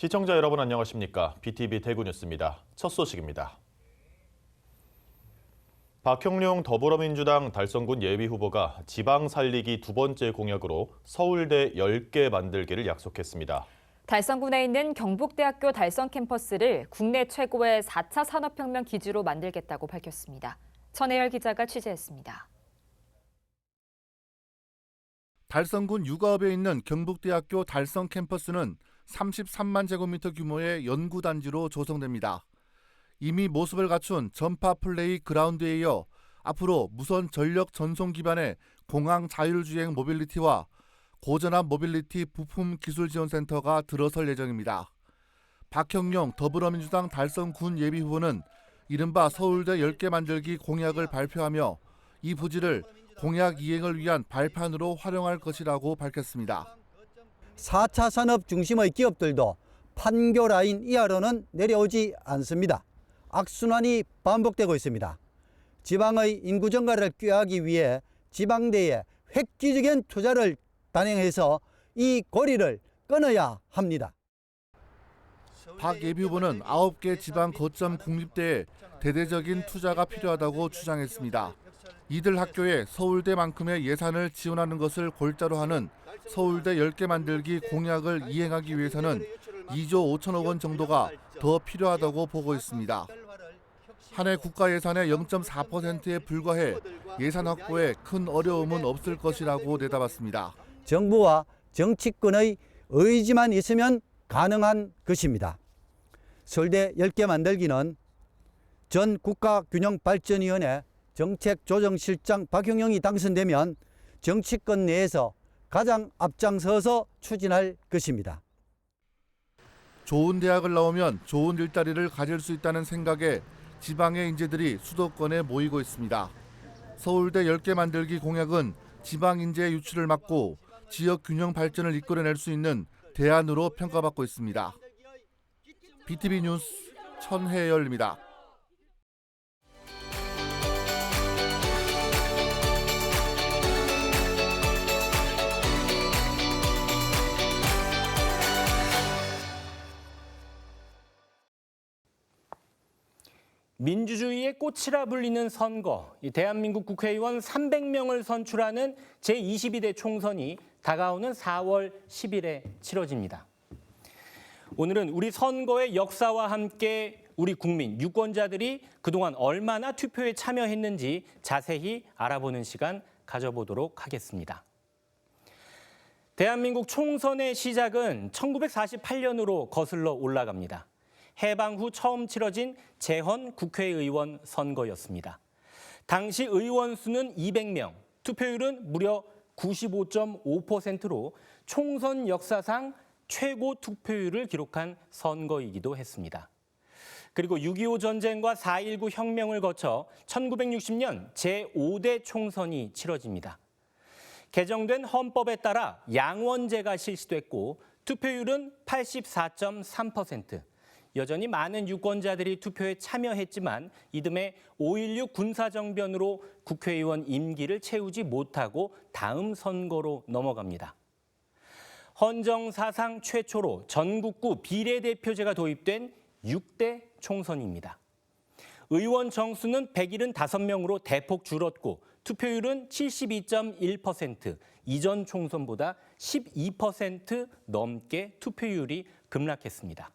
시청자 여러분 안녕하십니까? BTV 대구 뉴스입니다. 첫 소식입니다. 박형룡 더불어민주당 달성군 예비 후보가 지방 살리기 두 번째 공약으로 서울대 10개 만들기를 약속했습니다. 달성군에 있는 경북대학교 달성 캠퍼스를 국내 최고의 4차 산업혁명 기지로 만들겠다고 밝혔습니다. 천혜열 기자가 취재했습니다. 달성군 육아읍에 있는 경북대학교 달성 캠퍼스는 33만 제곱미터 규모의 연구단지로 조성됩니다. 이미 모습을 갖춘 전파 플레이 그라운드에 이어 앞으로 무선 전력 전송 기반의 공항 자율주행 모빌리티와 고전압 모빌리티 부품 기술 지원 센터가 들어설 예정입니다. 박형룡 더불어민주당 달성 군 예비 후보는 이른바 서울대 10개 만들기 공약을 발표하며 이 부지를 공약 이행을 위한 발판으로 활용할 것이라고 밝혔습니다. 4차 산업 중심의 기업들도 판교 라인 이하로는 내려오지 않습니다. 악순환이 반복되고 있습니다. 지방의 인구 증가를 꾀하기 위해 지방대에 획기적인 투자를 단행해서 이 고리를 끊어야 합니다. 박 예비 후보는 9개 지방 거점 국립대에 대대적인 투자가 필요하다고 주장했습니다. 이들 학교에 서울대만큼의 예산을 지원하는 것을 골자로 하는 서울대 10개 만들기 공약을 이행하기 위해서는 2조 5천억 원 정도가 더 필요하다고 보고 있습니다. 한 해 국가 예산의 0.4%에 불과해 예산 확보에 큰 어려움은 없을 것이라고 내다봤습니다. 정부와 정치권의 의지만 있으면 가능한 것입니다. 서울대 10개 만들기는 전 국가균형발전위원회 정책조정실장 박형영이 당선되면 정치권 내에서 가장 앞장서서 추진할 것입니다. 좋은 대학을 나오면 좋은 일자리를 가질 수 있다는 생각에 지방의 인재들이 수도권에 모이고 있습니다. 서울대 10개 만들기 공약은 지방 인재 유출을 막고 지역 균형 발전을 이끌어낼 수 있는 대안으로 평가받고 있습니다. BTV 뉴스 천혜열입니다. 민주주의의 꽃이라 불리는 선거, 이 대한민국 국회의원 300명을 선출하는 제22대 총선이 다가오는 4월 10일에 치러집니다. 오늘은 우리 선거의 역사와 함께 우리 국민, 유권자들이 그동안 얼마나 투표에 참여했는지 자세히 알아보는 시간 가져보도록 하겠습니다. 대한민국 총선의 시작은 1948년으로 거슬러 올라갑니다. 해방 후 처음 치러진 재헌 국회의원 선거였습니다. 당시 의원 수는 200명, 투표율은 무려 95.5%로 총선 역사상 최고 투표율을 기록한 선거이기도 했습니다. 그리고 6.25 전쟁과 4.19 혁명을 거쳐 1960년 제5대 총선이 치러집니다. 개정된 헌법에 따라 양원제가 실시됐고 투표율은 84.3%. 여전히 많은 유권자들이 투표에 참여했지만 이듬해 5.16 군사정변으로 국회의원 임기를 채우지 못하고 다음 선거로 넘어갑니다. 헌정 사상 최초로 전국구 비례대표제가 도입된 6대 총선입니다. 의원 정수는 175명으로 대폭 줄었고 투표율은 72.1%, 이전 총선보다 12% 넘게 투표율이 급락했습니다.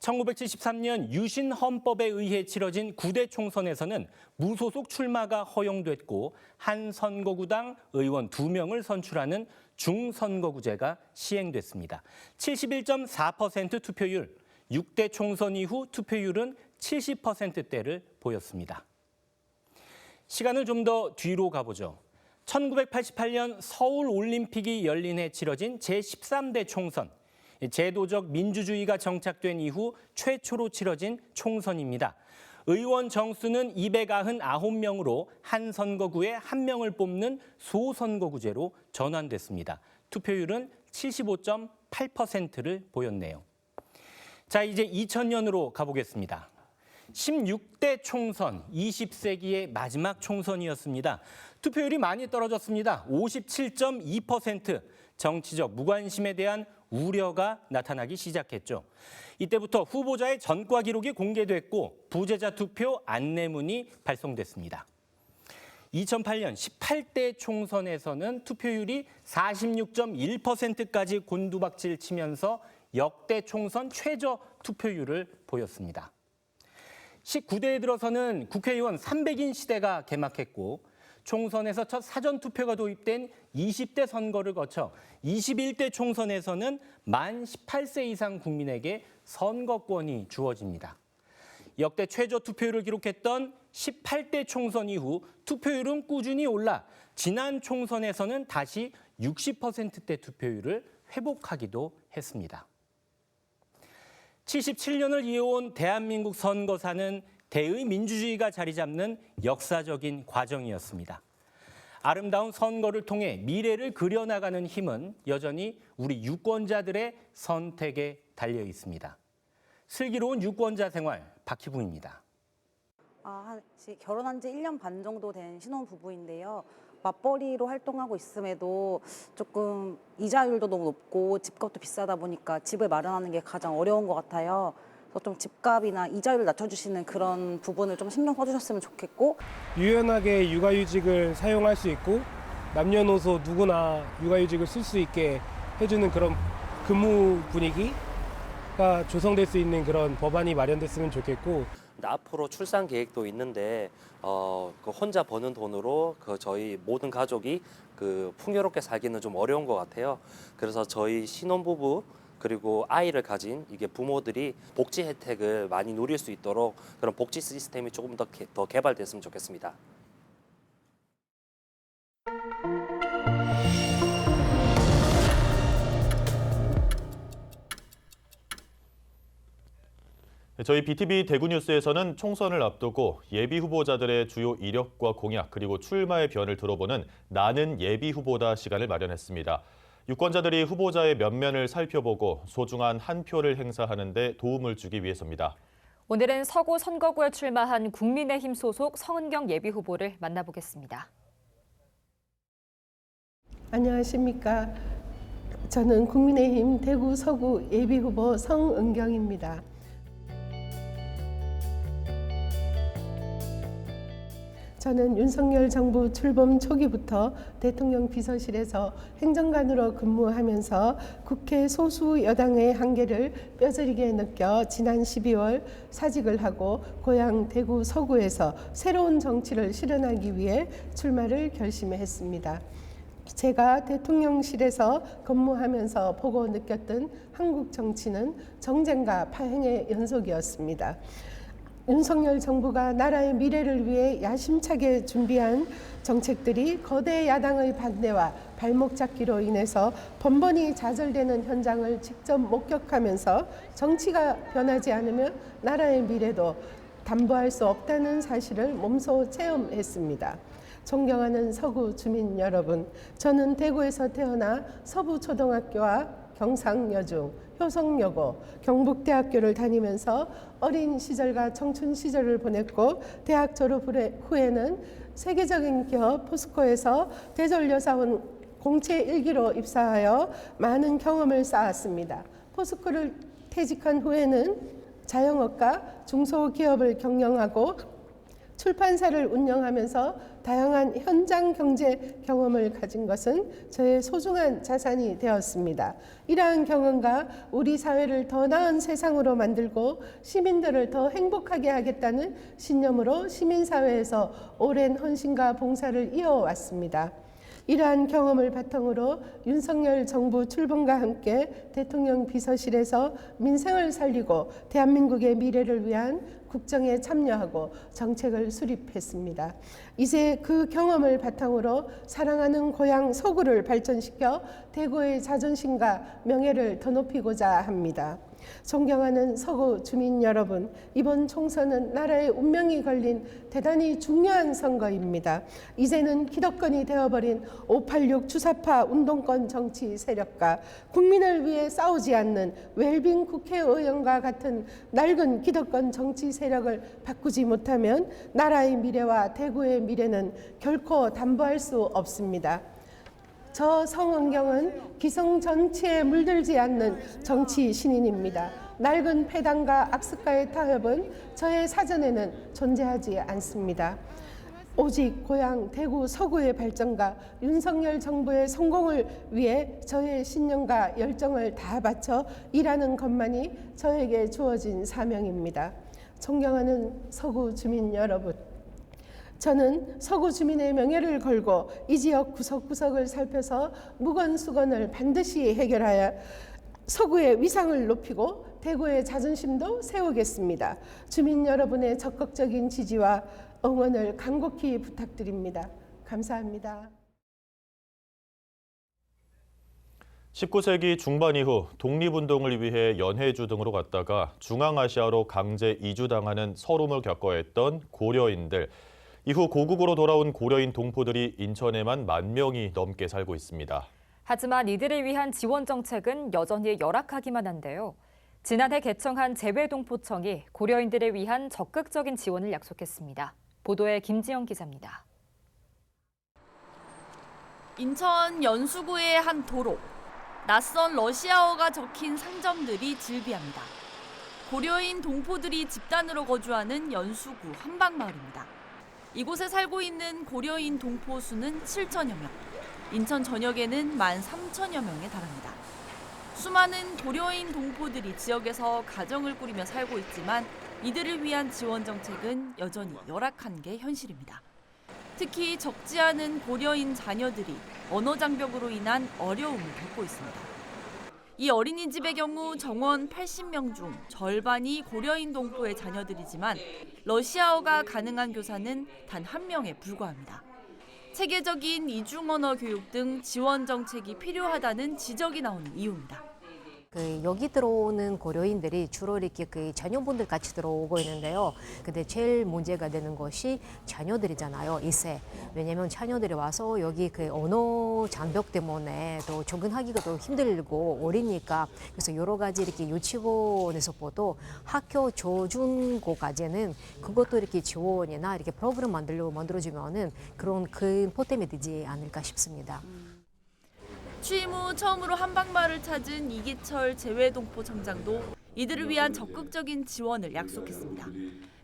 1973년 유신 헌법에 의해 치러진 9대 총선에서는 무소속 출마가 허용됐고 한 선거구당 의원 2명을 선출하는 중선거구제가 시행됐습니다. 71.4% 투표율, 6대 총선 이후 투표율은 70%대를 보였습니다. 시간을 좀 더 뒤로 가보죠. 1988년 서울 올림픽이 열린 해 치러진 제13대 총선. 제도적 민주주의가 정착된 이후 최초로 치러진 총선입니다. 의원 정수는 299명으로 한 선거구에 한 명을 뽑는 소선거구제로 전환됐습니다. 투표율은 75.8%를 보였네요. 자, 이제 2000년으로 가보겠습니다. 16대 총선, 20세기의 마지막 총선이었습니다. 투표율이 많이 떨어졌습니다. 57.2%. 정치적 무관심에 대한 우려가 나타나기 시작했죠. 이때부터 후보자의 전과 기록이 공개됐고 부재자 투표 안내문이 발송됐습니다. 2008년 18대 총선에서는 투표율이 46.1%까지 곤두박질 치면서 역대 총선 최저 투표율을 보였습니다. 19대에 들어서는 국회의원 300인 시대가 개막했고 총선에서 첫 사전 투표가 도입된 20대 선거를 거쳐 21대 총선에서는 만 18세 이상 국민에게 선거권이 주어집니다. 역대 최저 투표율을 기록했던 18대 총선 이후 투표율은 꾸준히 올라 지난 총선에서는 다시 60%대 투표율을 회복하기도 했습니다. 77년을 이어온 대한민국 선거사는 대의 민주주의가 자리 잡는 역사적인 과정이었습니다. 아름다운 선거를 통해 미래를 그려나가는 힘은 여전히 우리 유권자들의 선택에 달려 있습니다. 슬기로운 유권자 생활 박희붕입니다. 아, 결혼한 지 1년 반 정도 된 신혼 부부인데요. 맞벌이로 활동하고 있음에도 조금 이자율도 너무 높고 집값도 비싸다 보니까 집을 마련하는 게 가장 어려운 것 같아요. 그래서 좀 집값이나 이자율을 낮춰주시는 그런 부분을 좀 신경 써주셨으면 좋겠고 유연하게 육아휴직을 사용할 수 있고 남녀노소 누구나 육아휴직을 쓸 수 있게 해주는 그런 근무 분위기가 조성될 수 있는 그런 법안이 마련됐으면 좋겠고 앞으로 출산 계획도 있는데 어, 그 혼자 버는 돈으로 그 저희 모든 가족이 그 풍요롭게 살기는 좀 어려운 것 같아요. 그래서 저희 신혼부부 그리고 아이를 가진 이게 부모들이 복지 혜택을 많이 누릴 수 있도록 그런 복지 시스템이 조금 더, 개, 더 개발됐으면 좋겠습니다. 저희 BTV 대구 뉴스에서는 총선을 앞두고 예비 후보자들의 주요 이력과 공약 그리고 출마의 변을 들어보는 나는 예비 후보다 시간을 마련했습니다. 유권자들이 후보자의 면면을 살펴보고 소중한 한 표를 행사하는 데 도움을 주기 위해서입니다. 오늘은 서구 선거구에 출마한 국민의힘 소속 성은경 예비 후보를 만나보겠습니다. 안녕하십니까. 저는 국민의힘 대구 서구 예비후보 성은경입니다. 저는 윤석열 정부 출범 초기부터 대통령 비서실에서 행정관으로 근무하면서 국회 소수 여당의 한계를 뼈저리게 느껴 지난 12월 사직을 하고 고향 대구 서구에서 새로운 정치를 실현하기 위해 출마를 결심했습니다. 제가 대통령실에서 근무하면서 보고 느꼈던 한국 정치는 정쟁과 파행의 연속이었습니다. 윤석열 정부가 나라의 미래를 위해 야심차게 준비한 정책들이 거대 야당의 반대와 발목 잡기로 인해서 번번이 좌절되는 현장을 직접 목격하면서 정치가 변하지 않으면 나라의 미래도 담보할 수 없다는 사실을 몸소 체험했습니다. 존경하는 서구 주민 여러분, 저는 대구에서 태어나 서부초등학교와 경상여중, 효성여고, 경북대학교를 다니면서 어린 시절과 청춘 시절을 보냈고 대학 졸업 후에- 후에는 세계적인 기업 포스코에서 대졸여사원 공채 일기로 입사하여 많은 경험을 쌓았습니다. 포스코를 퇴직한 후에는 자영업과 중소기업을 경영하고 출판사를 운영하면서 다양한 현장 경제 경험을 가진 것은 저의 소중한 자산이 되었습니다. 이러한 경험과 우리 사회를 더 나은 세상으로 만들고 시민들을 더 행복하게 하겠다는 신념으로 시민사회에서 오랜 헌신과 봉사를 이어왔습니다. 이러한 경험을 바탕으로 윤석열 정부 출범과 함께 대통령 비서실에서 민생을 살리고 대한민국의 미래를 위한 국정에 참여하고 정책을 수립했습니다. 이제 그 경험을 바탕으로 사랑하는 고향 서구를 발전시켜 대구의 자존심과 명예를 더 높이고자 합니다. 존경하는 서구 주민 여러분, 이번 총선은 나라의 운명이 걸린 대단히 중요한 선거입니다. 이제는 기득권이 되어버린 586 주사파 운동권 정치 세력과 국민을 위해 싸우지 않는 웰빙 국회의원과 같은 낡은 기득권 정치 세력을 바꾸지 못하면 나라의 미래와 대구의 미래는 결코 담보할 수 없습니다. 저 성은경은 기성 정치에 물들지 않는 정치 신인입니다. 낡은 패당과 악습가의 타협은 저의 사전에는 존재하지 않습니다. 오직 고향 대구 서구의 발전과 윤석열 정부의 성공을 위해 저의 신념과 열정을 다 바쳐 일하는 것만이 저에게 주어진 사명입니다. 존경하는 서구 주민 여러분, 저는 서구 주민의 명예를 걸고 이 지역 구석구석을 살펴서 무건수건을 반드시 해결하여 서구의 위상을 높이고 대구의 자존심도 세우겠습니다. 주민 여러분의 적극적인 지지와 응원을 간곡히 부탁드립니다. 감사합니다. 19세기 중반 이후 독립운동을 위해 연해주 등으로 갔다가 중앙아시아로 강제 이주당하는 서름을 겪어야 했던 고려인들. 이후 고국으로 돌아온 고려인 동포들이 인천에만 만 명이 넘게 살고 있습니다. 하지만 이들을 위한 지원 정책은 여전히 열악하기만 한데요. 지난해 개청한 재외동포청이 고려인들을 위한 적극적인 지원을 약속했습니다. 보도에 김지영 기자입니다. 인천 연수구의 한 도로. 낯선 러시아어가 적힌 상점들이 즐비합니다. 고려인 동포들이 집단으로 거주하는 연수구 한방마을입니다. 이곳에 살고 있는 고려인 동포 수는 7천여 명. 인천 전역에는 1만 3천여 명에 달합니다. 수많은 고려인 동포들이 지역에서 가정을 꾸리며 살고 있지만 이들을 위한 지원 정책은 여전히 열악한 게 현실입니다. 특히 적지 않은 고려인 자녀들이 언어 장벽으로 인한 어려움을 겪고 있습니다. 이 어린이집의 경우 정원 80명 중 절반이 고려인 동포의 자녀들이지만 러시아어가 가능한 교사는 단 한 명에 불과합니다. 체계적인 이중 언어 교육 등 지원 정책이 필요하다는 지적이 나오는 이유입니다. 그 여기 들어오는 고려인들이 주로 이렇게 그 자녀분들 같이 들어오고 있는데요. 근데 제일 문제가 되는 것이 자녀들이잖아요. 이세. 왜냐면 자녀들이 와서 여기 그 언어 장벽 때문에 또 적응하기가 또 힘들고 어리니까 그래서 여러 가지 이렇게 유치원에서 보도 학교 조중고까지는 그것도 이렇게 지원이나 이렇게 프로그램 만들려 만들어주면은 그런 큰 보탬이 되지 않을까 싶습니다. 취임 후 처음으로 한방마을을 찾은 이기철 재외동포 청장도 이들을 위한 적극적인 지원을 약속했습니다.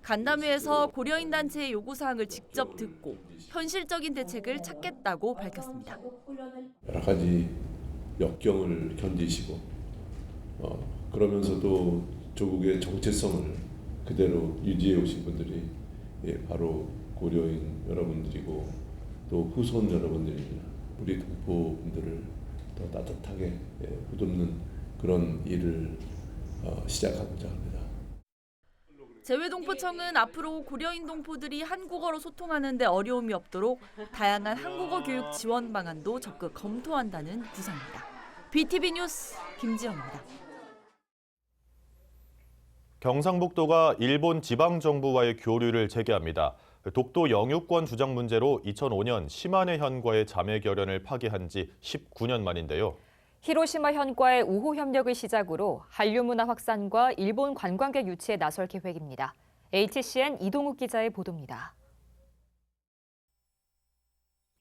간담회에서 고려인 단체의 요구 사항을 직접 듣고 현실적인 대책을 찾겠다고 밝혔습니다. 여러 가지 역경을 견디시고 어, 그러면서도 조국의 정체성을 그대로 유지해 오신 분들이 예, 바로 고려인 여러분들이고 또 후손 여러분들입니다. 우리 동포분들을 더 따뜻하게 예, 보듬는 그런 일을 어, 시작하고자 합니다. 재외동포청은 앞으로 고려인 동포들이 한국어로 소통하는 데 어려움이 없도록 다양한 한국어 교육 지원 방안도 적극 검토한다는 구상입니다. BTV 뉴스 김지영입니다. 경상북도가 일본 지방 정부와의 교류를 재개합니다. 독도 영유권 주장 문제로 2005년 시마네 현과의 자매 결연을 파기한 지 19년 만인데요. 히로시마 현과의 우호 협력을 시작으로 한류 문화 확산과 일본 관광객 유치에 나설 계획입니다. HCN 이동욱 기자의 보도입니다.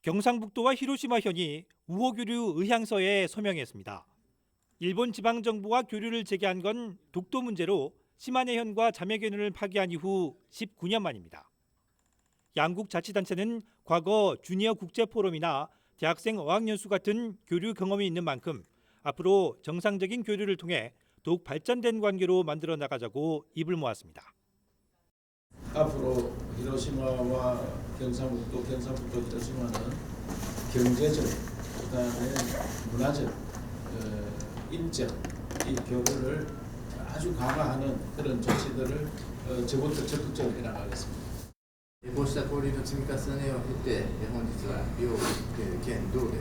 경상북도와 히로시마 현이 우호 교류 의향서에 서명했습니다. 일본 지방 정부와 교류를 재개한 건 독도 문제로 시마네 현과 자매 결연을 파기한 이후 19년 만입니다. 양국 자치단체는 과거 주니어 국제 포럼이나 대학생 어학연수 같은 교류 경험이 있는 만큼 앞으로 정상적인 교류를 통해 더욱 발전된 관계로 만들어 나가자고 입을 모았습니다. 앞으로 히로시마와 경상북도, 경상북도 히로시마는 경제적, 그다음에 문화적, 어, 인적 이 교류를 아주 강화하는 그런 조치들을 어, 저부터 적극적으로 해나가겠습니다. こうした交流の積み重ねを経て、え本日は両県道で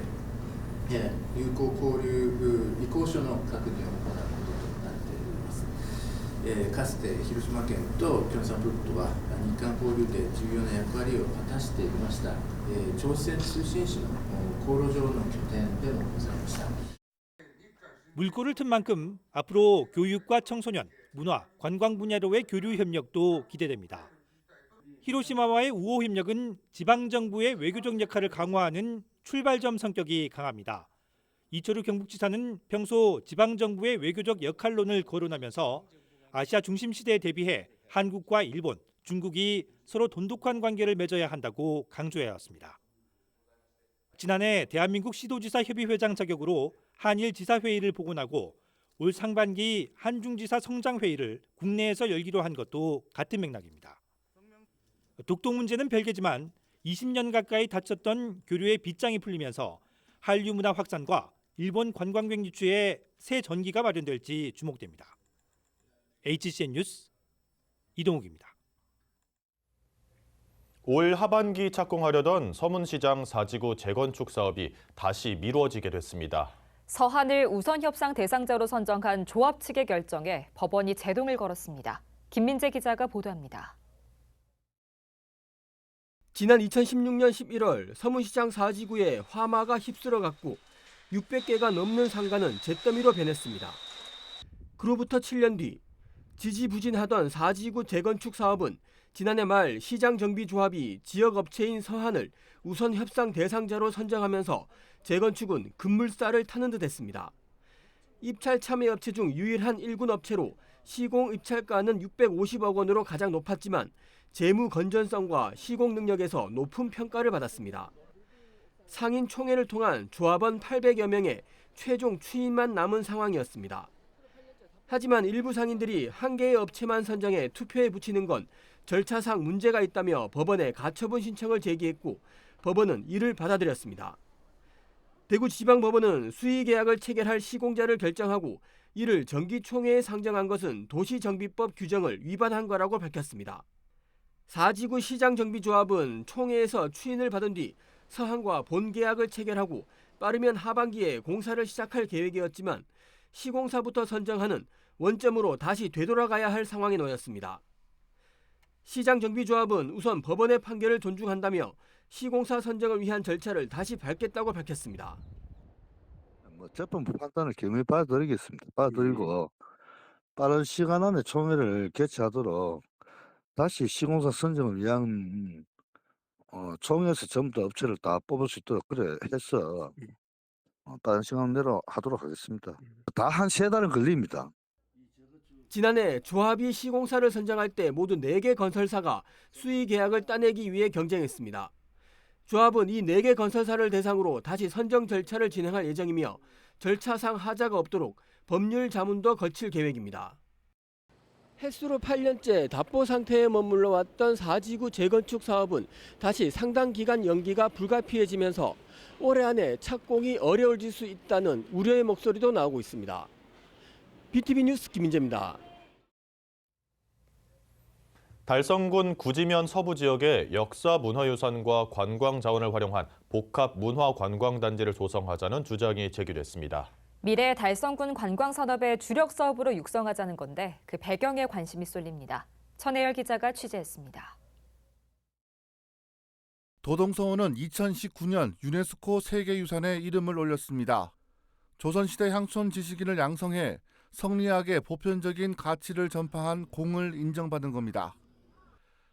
え友好交流意向書の確認を行うこととなっております。えかつて広島県と京山ブッドは日韓交流で重要な役割を果たしていました、え朝鮮通信使の航路上の拠点でもございました。 물꼬를 튼 만큼 앞으로 교육과 청소년, 문화, 관광 분야로의 교류 협력도 기대됩니다. 히로시마와의 우호 협력은 지방 정부의 외교적 역할을 강화하는 출발점 성격이 강합니다. 이철우 경북지사는 평소 지방 정부의 외교적 역할론을 거론하면서 아시아 중심 시대에 대비해 한국과 일본, 중국이 서로 돈독한 관계를 맺어야 한다고 강조해왔습니다. 지난해 대한민국 시도지사 협의회장 자격으로 한일 지사회의를 복원하고 올 상반기 한중지사 성장회의를 국내에서 열기로 한 것도 같은 맥락입니다. 독도 문제는 별개지만 20년 가까이 닫혔던 교류의 빗장이 풀리면서 한류 문화 확산과 일본 관광객 유치에 새 전기가 마련될지 주목됩니다. HCN 뉴스 이동욱입니다. 올 하반기 착공하려던 서문시장 4지구 재건축 사업이 다시 미뤄지게 됐습니다. 서한을 우선 협상 대상자로 선정한 조합 측의 결정에 법원이 제동을 걸었습니다. 김민재 기자가 보도합니다. 지난 2016년 11월 서문시장 4지구에 화마가 휩쓸어갔고 600개가 넘는 상가는 잿더미로 변했습니다. 그로부터 7년 뒤 지지부진하던 4지구 재건축 사업은 지난해 말 시장 정비 조합이 지역 업체인 서한을 우선 협상 대상자로 선정하면서 재건축은 급물살을 타는 듯 했습니다. 입찰 참여 업체 중 유일한 1군 업체로 시공 입찰가는 650억 원으로 가장 높았지만 재무 건전성과 시공 능력에서 높은 평가를 받았습니다. 상인 총회를 통한 조합원 800여 명의 최종 추인만 남은 상황이었습니다. 하지만 일부 상인들이 한 개의 업체만 선정해 투표에 붙이는 건 절차상 문제가 있다며 법원에 가처분 신청을 제기했고 법원은 이를 받아들였습니다. 대구지방법원은 수의계약을 체결할 시공자를 결정하고 이를 정기총회에 상정한 것은 도시정비법 규정을 위반한 거라고 밝혔습니다. 4지구 시장정비조합은 총회에서 추인을 받은 뒤 서한과 본계약을 체결하고 빠르면 하반기에 공사를 시작할 계획이었지만 시공사부터 선정하는 원점으로 다시 되돌아가야 할 상황에 놓였습니다. 시장정비조합은 우선 법원의 판결을 존중한다며 시공사 선정을 위한 절차를 다시 밟겠다고 밝혔습니다. 뭐 재판부 판단을 경위 받아들이겠습니다. 받아들이고 빠른 시간 안에 총회를 개최하도록 다시 시공사 선정을 위한 어, 총회에서 전부 다 업체를 다 뽑을 수 있도록 그래 해서 어, 빠른 시간 내로 하도록 하겠습니다. 다한 세 달은 걸립니다. 지난해 조합이 시공사를 선정할 때 모두 4개 건설사가 수의 계약을 따내기 위해 경쟁했습니다. 조합은 이 4개 건설사를 대상으로 다시 선정 절차를 진행할 예정이며 절차상 하자가 없도록 법률 자문도 거칠 계획입니다. 햇수로 8년째 답보 상태에 머물러 왔던 4지구 재건축 사업은 다시 상당 기간 연기가 불가피해지면서 올해 안에 착공이 어려워질 수 있다는 우려의 목소리도 나오고 있습니다. BTV 뉴스 김민재입니다. 달성군 구지면 서부 지역에 역사 문화유산과 관광 자원을 활용한 복합 문화 관광 단지를 조성하자는 주장이 제기됐습니다. 미래 달성군 관광 산업의 주력 사업으로 육성하자는 건데 그 배경에 관심이 쏠립니다. 천혜열 기자가 취재했습니다. 도동서원은 2019년 유네스코 세계유산에 이름을 올렸습니다. 조선시대 향촌 지식인을 양성해 성리학의 보편적인 가치를 전파한 공을 인정받은 겁니다.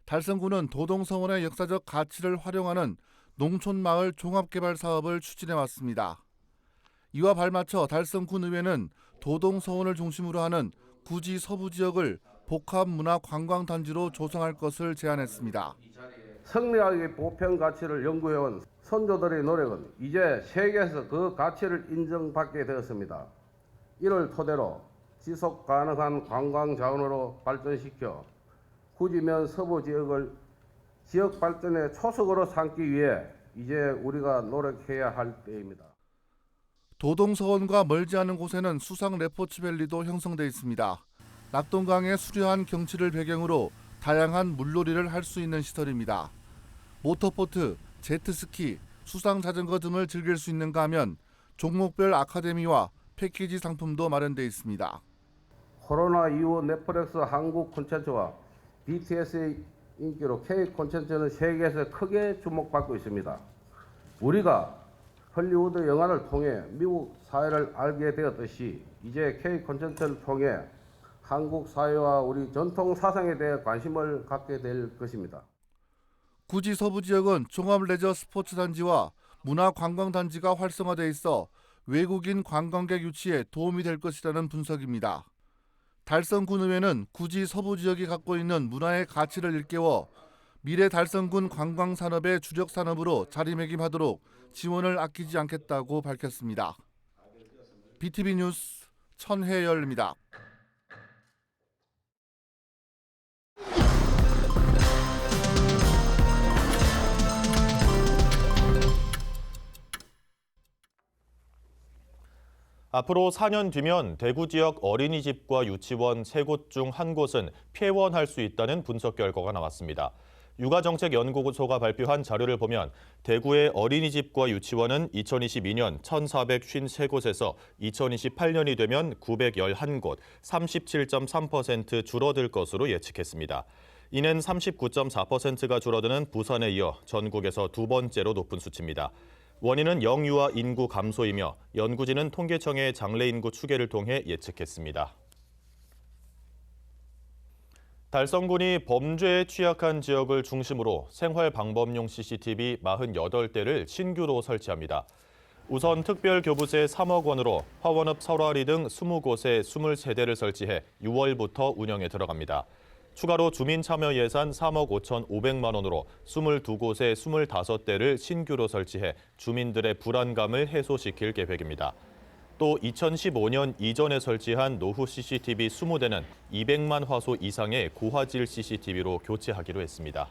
달성군은 도동서원의 역사적 가치를 활용하는 농촌마을 종합개발 사업을 추진해 왔습니다. 이와 발맞춰 달성군 의회는 도동서원을 중심으로 하는 구지 서부 지역을 복합 문화 관광 단지로 조성할 것을 제안했습니다. 성리학의 보편 가치를 연구해온 선조들의 노력은 이제 세계에서 그 가치를 인정받게 되었습니다. 이를 토대로 지속 가능한 관광 자원으로 발전시켜 구지면 서부 지역을 지역 발전의 초석으로 삼기 위해 이제 우리가 노력해야 할 때입니다. 도동서원과 멀지 않은 곳에는 수상 레포츠밸리도 형성돼 있습니다. 낙동강의 수려한 경치를 배경으로 다양한 물놀이를 할 수 있는 시설입니다. 모터보트, 제트스키, 수상 자전거 등을 즐길 수 있는가 하면 종목별 아카데미와 패키지 상품도 마련돼 있습니다. 코로나 이후 넷플릭스 한국 콘텐츠와 BTS의 인기로 K 콘텐츠는 세계에서 크게 주목받고 있습니다. 우리가 헐리우드 영화를 통해 미국 사회를 알게 되었듯이 이제 K 콘텐츠를 통해 한국 사회와 우리 전통 사상에 대해 관심을 갖게 될 것입니다. 구지 서부 지역은 종합 레저 스포츠 단지와 문화 관광 단지가 활성화돼 있어 외국인 관광객 유치에 도움이 될 것이라는 분석입니다. 달성군의회는 굳이 서부 지역이 갖고 있는 문화의 가치를 일깨워 미래 달성군 관광 산업의 주력 산업으로 자리매김하도록 지원을 아끼지 않겠다고 밝혔습니다. BTV 뉴스 천혜열입니다. 앞으로 4년 뒤면 대구 지역 어린이집과 유치원 세 곳 중 한 곳은 폐원할 수 있다는 분석 결과가 나왔습니다. 육아정책연구소가 발표한 자료를 보면 대구의 어린이집과 유치원은 2022년 1,453곳에서 2028년이 되면 911곳, 37.3% 줄어들 것으로 예측했습니다. 이는 39.4%가 줄어드는 부산에 이어 전국에서 두 번째로 높은 수치입니다. 원인은 영유아 인구 감소이며 연구진은 통계청의 장래 인구 추계를 통해 예측했습니다. 달성군이 범죄에 취약한 지역을 중심으로 생활 방법용 CCTV 48대를 신규로 설치합니다. 우선 특별교부세 3억 원으로 화원읍 설화리 등 20곳에 23대를 설치해 6월부터 운영에 들어갑니다. 추가로 주민 참여 예산 3억 5천5백만 원으로 22곳에 25대를 신규로 설치해 주민들의 불안감을 해소시킬 계획입니다. 또 2015년 이전에 설치한 노후 CCTV 20대는 200만 화소 이상의 고화질 CCTV로 교체하기로 했습니다.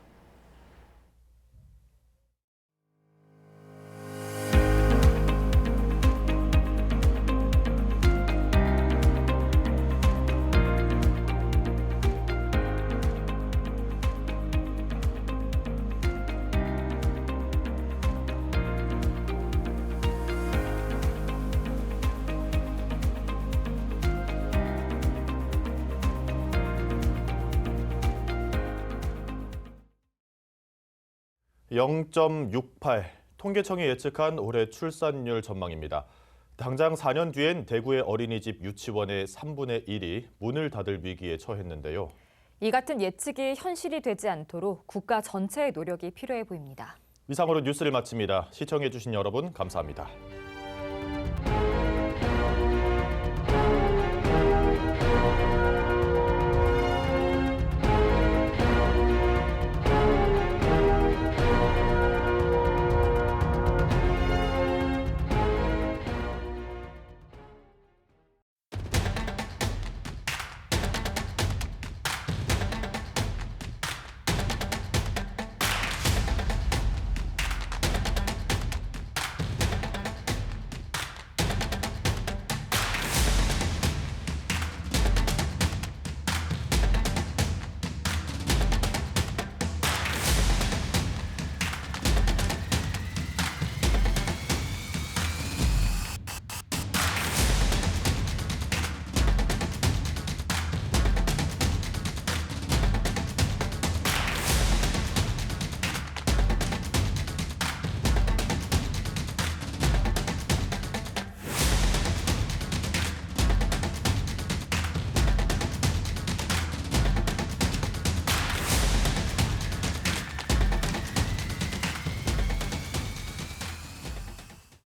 (0.68) 통계청이 예측한 올해 출산율 전망입니다. 당장 4년 뒤엔 대구의 어린이집 유치원의 3분의 1이 문을 닫을 위기에 처했는데요. 이 같은 예측이 현실이 되지 않도록 국가 전체의 노력이 필요해 보입니다. 이상으로 뉴스를 마칩니다. 시청해주신 여러분 감사합니다.